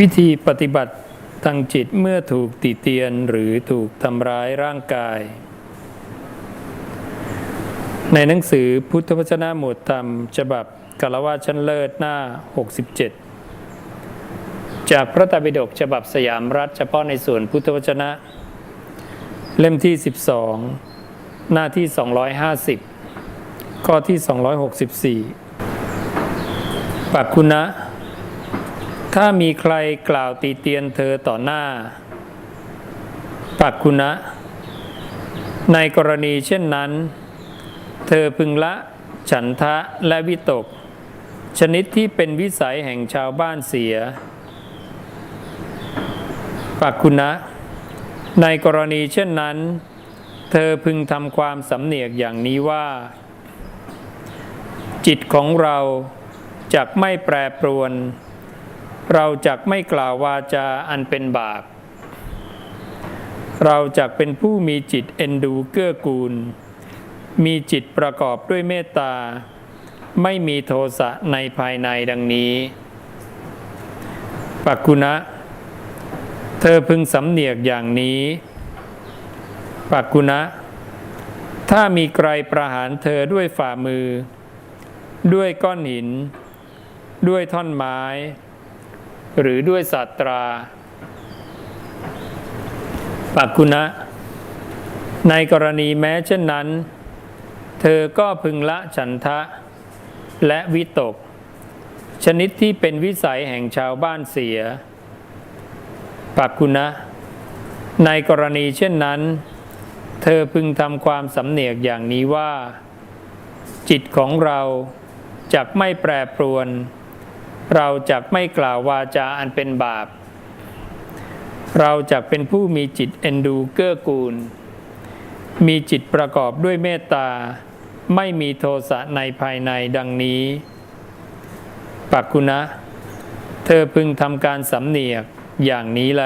วิธีปฏิบัติทางจิตเมื่อถูกติเตียนหรือถูกทำร้ายร่างกาย ในหนังสือพุทธวจนะหมวดธรรมฉบับกาลวาชั้นเลิศหน้า 67 จากพระตรปิฎกฉบับสยามรัฐเฉพาะในส่วนพุทธวจนะ เล่มที่ 12 หน้าที่ 250 ข้อที่ 264 ปักคุณะ ถ้ามีใครกล่าวตีเตียนเธอต่อหน้า ปักคุณะ ในกรณีเช่นนั้น เธอพึงละฉันทะและวิตก ชนิดที่เป็นวิสัยแห่งชาวบ้านเสีย ปักคุณะ ในกรณีเช่นนั้น เธอพึงทำความสำเนียกอย่างนี้ว่า จิตของเราจักไม่แปรปรวน เราจักไม่กล่าววาจาอันเป็นบาป เราจักเป็นผู้มีจิตเอ็นดูเกื้อกูล มีจิตประกอบด้วยเมตตา ไม่มีโทสะในภายในดังนี้ ปักกุณะ เธอพึงสำเนียกอย่างนี้ ปักกุณะ ถ้ามีใครประหารเธอด้วยฝ่ามือ ด้วยก้อนหิน ด้วยท่อนไม้ หรือด้วยศาสตราปักกุณะ ในกรณีแม้เช่นนั้น เธอก็พึงละฉันทะ และวิตก ชนิดที่เป็นวิสัยแห่งชาวบ้านเสียปักกุณะ ในกรณีเช่นนั้น เธอพึงทำความสำเนียกอย่างนี้ว่า จิตของเราจักไม่แปรปรวน เราจะไม่กล่าววาจาอันเป็นบาป เราจะเป็นผู้มีจิตเอ็นดูเกื้อกูล มีจิตประกอบด้วยเมตตา ไม่มีโทสะในภายในดังนี้ ปักกุณะ เธอพึงทำการสำเนียกอย่างนี้แล